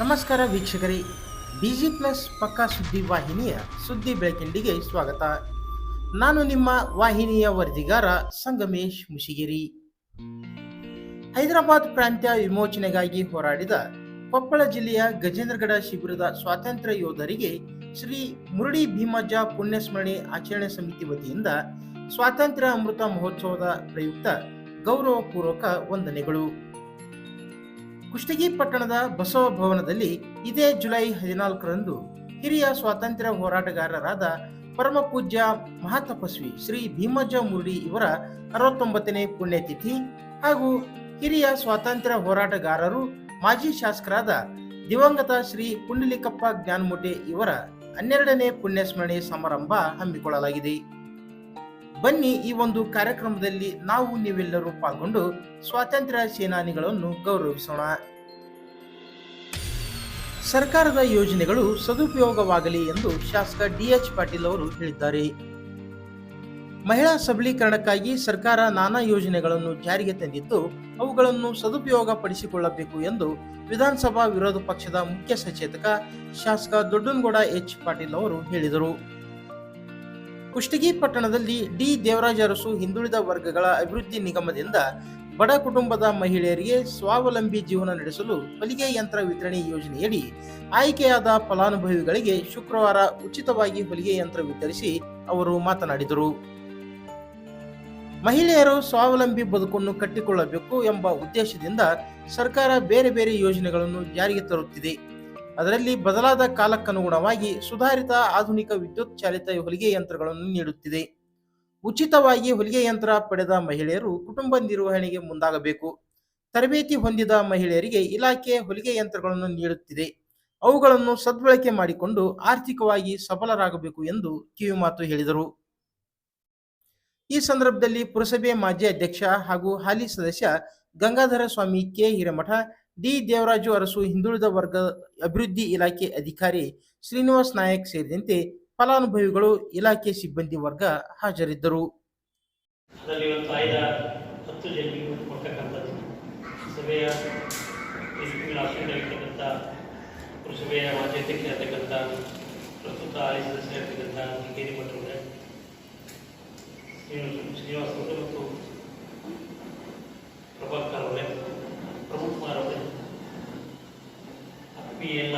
ನಮಸ್ಕಾರ ವೀಕ್ಷಕರೇ. Busy plus ಪಕ್ಕಾ ಸುದ್ದಿ ವಾಹಿನಿಯ ಸುದ್ದಿ ಬೆಳಕಿಂಡಿಗೆ ಸ್ವಾಗತ. ನಾನು ನಿಮ್ಮ ವಾಹಿನಿಯ ವರದಿಗಾರ ಸಂಗಮೇಶ್ ಮುಷಿಗಿರಿ. ಹೈದರಾಬಾದ್ ಪ್ರಾಂತ್ಯ ವಿಮೋಚನೆಗಾಗಿ ಹೋರಾಡಿದ ಕೊಪ್ಪಳ ಜಿಲ್ಲೆಯ ಗಜೇಂದ್ರಗಡ ಶಿಬಿರದ ಸ್ವಾತಂತ್ರ್ಯ ಯೋಧರಿಗೆ ಶ್ರೀ ಮುರುಡಿ ಭೀಮಜ್ಜ ಪುಣ್ಯಸ್ಮರಣೆ ಆಚರಣೆ ಸಮಿತಿ ವತಿಯಿಂದ ಸ್ವಾತಂತ್ರ್ಯ ಅಮೃತ ಮಹೋತ್ಸವದ ಪ್ರಯುಕ್ತ ಗೌರವಪೂರ್ವಕ ವಂದನೆಗಳು. ಕುಷ್ಟಗಿ ಪಟ್ಟಣದ ಬಸವ ಭವನದಲ್ಲಿ ಇದೇ ಜುಲೈ ಹದಿನಾಲ್ಕರಂದು ಹಿರಿಯ ಸ್ವಾತಂತ್ರ್ಯ ಹೋರಾಟಗಾರರಾದ ಪರಮ ಪೂಜ್ಯ ಮಹಾತಪಸ್ವಿ ಶ್ರೀ ಭೀಮಜ್ಜ ಮುರುಡಿ ಇವರ ಅರವತ್ತೊಂಬತ್ತನೇ ಪುಣ್ಯತಿಥಿ ಹಾಗೂ ಹಿರಿಯ ಸ್ವಾತಂತ್ರ್ಯ ಹೋರಾಟಗಾರರು, ಮಾಜಿ ಶಾಸಕರಾದ ದಿವಂಗತ ಶ್ರೀ ಪುಂಡಲಿಕಪ್ಪ ಜ್ಞಾನಮೂಟೆ ಇವರ ಹನ್ನೆರಡನೇ ಪುಣ್ಯಸ್ಮರಣೆ ಸಮಾರಂಭ ಹಮ್ಮಿಕೊಳ್ಳಲಾಗಿದೆ. ಬನ್ನಿ ಈ ಒಂದು ಕಾರ್ಯಕ್ರಮದಲ್ಲಿ ನಾವು ನೀವೆಲ್ಲರೂ ಪಾಲ್ಗೊಂಡು ಸ್ವಾತಂತ್ರ್ಯ ಸೇನಾನಿಗಳನ್ನು ಗೌರವಿಸೋಣ. ಸರ್ಕಾರದ ಯೋಜನೆಗಳು ಸದುಪಯೋಗವಾಗಲಿ ಎಂದು ಶಾಸಕ ಡಿಎಚ್ ಪಾಟೀಲ್ ಅವರು ಹೇಳಿದ್ದಾರೆ. ಮಹಿಳಾ ಸಬಲೀಕರಣಕ್ಕಾಗಿ ಸರ್ಕಾರ ನಾನಾ ಯೋಜನೆಗಳನ್ನು ಜಾರಿಗೆ ತಂದಿದ್ದು, ಅವುಗಳನ್ನು ಸದುಪಯೋಗ ಪಡಿಸಿಕೊಳ್ಳಬೇಕು ಎಂದು ವಿಧಾನಸಭಾ ವಿರೋಧ ಪಕ್ಷದ ಮುಖ್ಯ ಸಚೇತಕ ಶಾಸಕ ದೊಡ್ಡನಗೌಡ ಎಚ್. ಪಾಟೀಲ್ ಅವರು ಹೇಳಿದರು. ಕುಷ್ಟಗಿ ಪಟ್ಟಣದಲ್ಲಿ ಡಿ ದೇವರಾಜ ಅರಸು ಹಿಂದುಳಿದ ವರ್ಗಗಳ ಅಭಿವೃದ್ಧಿ ನಿಗಮದಿಂದ ಬಡ ಕುಟುಂಬದ ಮಹಿಳೆಯರಿಗೆ ಸ್ವಾವಲಂಬಿ ಜೀವನ ನಡೆಸಲು ಹೊಲಿಗೆ ಯಂತ್ರ ವಿತರಣೆ ಯೋಜನೆಯಡಿ ಆಯ್ಕೆಯಾದ ಫಲಾನುಭವಿಗಳಿಗೆ ಶುಕ್ರವಾರ ಉಚಿತವಾಗಿ ಹೊಲಿಗೆ ಯಂತ್ರ ವಿತರಿಸಿ ಅವರು ಮಾತನಾಡಿದರು. ಮಹಿಳೆಯರು ಸ್ವಾವಲಂಬಿ ಬದುಕನ್ನು ಕಟ್ಟಿಕೊಳ್ಳಬೇಕು ಎಂಬ ಉದ್ದೇಶದಿಂದ ಸರ್ಕಾರ ಬೇರೆ ಬೇರೆ ಯೋಜನೆಗಳನ್ನು ಜಾರಿಗೆ ತರುತ್ತಿದೆ. ಅದರಲ್ಲಿ ಬದಲಾದ ಕಾಲಕ್ಕನುಗುಣವಾಗಿ ಸುಧಾರಿತ ಆಧುನಿಕ ವಿದ್ಯುತ್ ಚಾಲಿತ ಹೊಲಿಗೆ ಯಂತ್ರಗಳನ್ನು ನೀಡುತ್ತಿದೆ. ಉಚಿತವಾಗಿ ಹೊಲಿಗೆ ಯಂತ್ರ ಪಡೆದ ಮಹಿಳೆಯರು ಕುಟುಂಬ ನಿರ್ವಹಣೆಗೆ ಮುಂದಾಗಬೇಕು. ತರಬೇತಿ ಹೊಂದಿದ ಮಹಿಳೆಯರಿಗೆ ಇಲಾಖೆ ಹೊಲಿಗೆ ಯಂತ್ರಗಳನ್ನು ನೀಡುತ್ತಿದೆ. ಅವುಗಳನ್ನು ಸದ್ಬಳಕೆ ಮಾಡಿಕೊಂಡು ಆರ್ಥಿಕವಾಗಿ ಸಬಲರಾಗಬೇಕು ಎಂದು ಕಿವಿಮಾತು ಹೇಳಿದರು. ಈ ಸಂದರ್ಭದಲ್ಲಿ ಪುರಸಭೆ ಮಾಜಿ ಅಧ್ಯಕ್ಷ ಹಾಗೂ ಹಾಲಿ ಸದಸ್ಯ ಗಂಗಾಧರ ಸ್ವಾಮಿ ಕೆ. ಹಿರೇಮಠ ಡಿ. ದೇವರಾಜು ಅರಸು, ಹಿಂದುಳಿದ ವರ್ಗ ಅಭಿವೃದ್ಧಿ ಇಲಾಖೆ ಅಧಿಕಾರಿ ಶ್ರೀನಿವಾಸ್ ನಾಯಕ್ ಸೇರಿದಂತೆ ಫಲಾನುಭವಿಗಳು ಇಲಾಖೆ ಸಿಬ್ಬಂದಿ ವರ್ಗ ಹಾಜರಿದ್ದರು. ಪುರಸಭೆಯ ಮಾಜಿ ಅಧ್ಯಕ್ಷರಾಗಿರ್ತಕ್ಕಂಥ ಪ್ರಸ್ತುತ ಹಾಲಿ ಸದಸ್ಯರಾಗಿರ್ತಕ್ಕಂಥ ಕೇರಿ ಶ್ರೀನಿವಾಸ ಶ್ರೀನಿವಾಸ ಮತ್ತು ಪ್ರಭಾಕರ್ ಅವರೇ ಪ್ರಮುಖ್ ಕುಮಾರ್ ಅವರೇ ಅಪ್ಪಿ ಎಲ್ಲ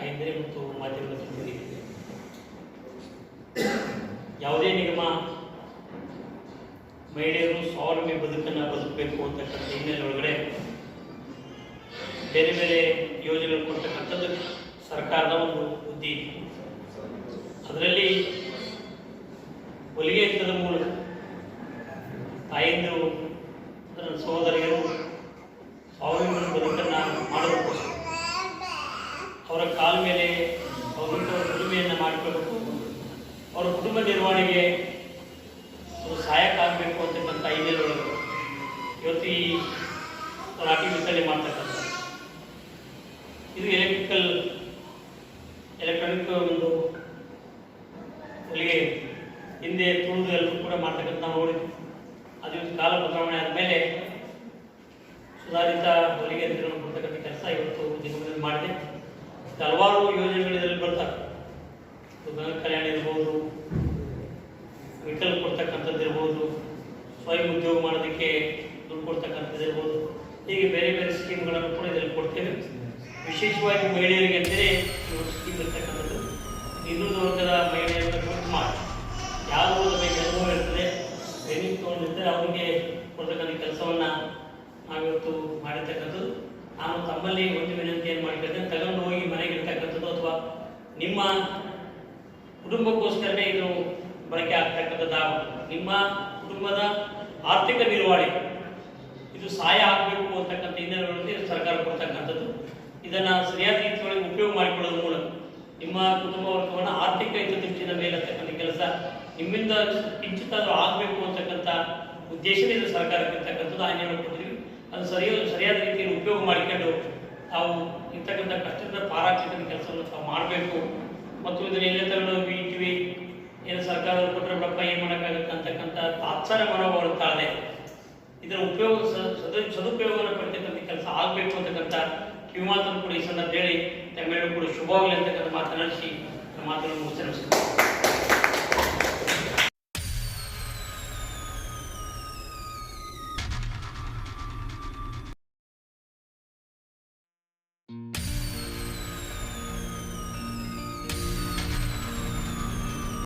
ಐದೇ ಮತ್ತು ಮಾಧ್ಯಮದ ಯಾವುದೇ ನಿಗಮ ಮಹಿಳೆಯರು ಸ್ವಾವಲಂಬಿ ಬದುಕನ್ನು ಬದುಕಬೇಕು ಅಂತಕ್ಕಂಥ ಹಿನ್ನೆಲೆ ಒಳಗಡೆ ಬೇರೆ ಬೇರೆ ಯೋಜನೆಗಳು ಕೊಡ್ತಕ್ಕಂಥದ್ದು ಸರ್ಕಾರದ ಒಂದು ಬುದ್ಧಿ. ಅದರಲ್ಲಿ ಹೊಲಿಗೆ ಯಂತ್ರದ ಮೂಲಕ ಅದರ ಸಹೋದರಿಯರು ಸ್ವಾವಲಂಬಿ ಬದುಕನ್ನು ಮಾಡೋದಕ್ಕೋಸ್ಕರ ಅವರ ಕಾಲ ಮೇಲೆ ಅವರಿಂದ ದುಡಿಮೆಯನ್ನು ಮಾಡಿಕೊಳ್ಬೇಕು ಅವರ ಕುಟುಂಬ ನಿರ್ವಹಣೆಗೆ ಸಹಾಯಕ್ಕಾಗಬೇಕು ಅಂತಕ್ಕಂಥ ಹಿನ್ನೆಲೆಯೊಳಗೆ ಇವತ್ತು ಈ ರಾಟಿ ವಿತರಣೆ ಮಾಡ್ತಕ್ಕಂಥ ಇದು ಎಲೆಕ್ಟ್ರಿಕಲ್ ಎಲೆಕ್ಟ್ರಾನಿಕ್ ಒಂದು ಅಲ್ಲಿಗೆ ಹಿಂದೆ ತುಳಿದು ಎಲ್ಲರೂ ಕೂಡ ಮಾಡ್ತಕ್ಕಂಥ ನೋಡಿ ಅದು ಕಾಲ ಬದಲಾವಣೆ ಆದಮೇಲೆ ಸುಧಾರಿತ ಹೊಲಿಗೆ ಯಂತ್ರಗಳನ್ನು ಕೊಡ್ತಕ್ಕಂಥ ಕೆಲಸ ಇವತ್ತು ದಿನಗಳಲ್ಲಿ ಮಾಡಿದೆ. ಹಲವಾರು ಯೋಜನೆಗಳು ಇದರಲ್ಲಿ ಗಂಗ ಕಲ್ಯಾಣ ಇರ್ಬೋದು ವಿಕಲ್ ಕೊಡ್ತಕ್ಕಂಥದ್ದು ಇರ್ಬೋದು, ಸ್ವಯಂ ಉದ್ಯೋಗ ಮಾಡೋದಕ್ಕೆ ದುಡ್ಡು ಕೊಡ್ತಕ್ಕಂಥದ್ದು ಇರ್ಬೋದು, ಹೀಗೆ ಬೇರೆ ಬೇರೆ ಸ್ಕೀಮ್ಗಳನ್ನು ಕೂಡ ಇದರಲ್ಲಿ ಕೊಡ್ತೇವೆ. ವಿಶೇಷವಾಗಿ ಮಹಿಳೆಯರಿಗೆ ಅಂತಲೇ ಒಂದು ಸ್ಕೀಮ್ ಇರ್ತಕ್ಕಂಥದ್ದು. ಇನ್ನೊಂದು ವರ್ಗದ ಮಹಿಳೆಯರನ್ನ ಗುರುತು ಮಾಡಿ. ಯಾರು ಬಗ್ಗೆ ಅನುಭವ ಇರ್ತದೆ ಟ್ರೈನಿಂಗ್ ತೊಗೊಂಡಿರ್ತಾರೆ, ಅವರಿಗೆ ಕೊಡ್ತಕ್ಕಂಥ ಕೆಲಸವನ್ನು ನಾವಿವತ್ತು ಮಾಡಿರ್ತಕ್ಕಂಥದ್ದು. ನಾನು ತಮ್ಮಲ್ಲಿ ಒಂದು ವಿನಂತಿ ಏನು ಮಾಡಿಕೊಳ್ತೇನೆ. ತಗೊಂಡು ಹೋಗಿ ಮನೆಗೆ ಇರ್ತಕ್ಕಂಥದ್ದು ಅಥವಾ ನಿಮ್ಮ ಕುಟುಂಬಕ್ಕೋಸ್ಕರನೇ ಇದು ಬಳಕೆ ಆಗ್ತಕ್ಕಂಥದ್ದು ನಿಮ್ಮ ಕುಟುಂಬದ ಆರ್ಥಿಕ ನಿರ್ವಹಣೆ, ಇದು ಸಹಾಯ ಆಗಬೇಕು ಅಂತಕ್ಕಂಥ ಹಿನ್ನೆಲೆಗಳಲ್ಲಿ ಸರ್ಕಾರ ಕೊಡ್ತಕ್ಕಂಥದ್ದು. ಇದನ್ನು ಸರಿಯಾದ ರೀತಿಯೊಳಗೆ ಉಪಯೋಗ ಮಾಡಿಕೊಳ್ಳೋದ್ರ ಮೂಲಕ ನಿಮ್ಮ ಕುಟುಂಬ ವರ್ಗವನ್ನು ಆರ್ಥಿಕ ಹಿತದೃಷ್ಟಿನ ಅಂತಕ್ಕಂಥ ಕೆಲಸ ನಿಮ್ಮಿಂದ ಕಿಂಚಿತಾದರೂ ಆಗಬೇಕು ಅಂತಕ್ಕಂಥ ಉದ್ದೇಶದಿಂದ ಸರ್ಕಾರಕ್ಕೆ ಇರ್ತಕ್ಕಂಥದ್ದು. ಆ ಕೊಟ್ಟಿದ್ದೀವಿ. ಅದು ಸರಿಯಾದ ಸರಿಯಾದ ರೀತಿಯಲ್ಲಿ ಉಪಯೋಗ ಮಾಡಿಕೊಂಡು ತಾವು ಇರ್ತಕ್ಕಂಥ ಕಷ್ಟದ ಪಾರಾಚಿತ ಕೆಲಸವನ್ನು ತಾವು ಮಾಡಬೇಕು. ಮತ್ತು ಇದನ್ನ ಎಲ್ಲೇ ತಗೊಂಡು ಇಟ್ವಿ ಏನು ಸರ್ಕಾರದ ಕೊಟ್ಟರೆ ಬಿಡಪ್ಪ, ಏನು ಮಾಡೋಕ್ಕಾಗುತ್ತೆ ಅಂತಕ್ಕಂಥ ತಾತ್ಸಾರ ಮನೋಭಾವ ತಾಳದೆ ಇದರ ಉಪಯೋಗ ಸದ ಸದು, ಸದುಪಯೋಗವನ್ನು ಪಡ್ತಕ್ಕಂಥ ಕೆಲಸ ಆಗಬೇಕು ಅಂತಕ್ಕಂಥ ಕಿವಿಮಾತನ್ನು ಕೂಡ ಈ ಸಂದರ್ಭ ಹೇಳಿ ತಮ್ಮೆಲ್ಲರೂ ಕೂಡ ಶುಭವಾಗಲಿ ಅಂತಕ್ಕಂಥ ಮಾತನಾಡಿಸಿ ಮಾತನ್ನು ಮುಗಿಸಿ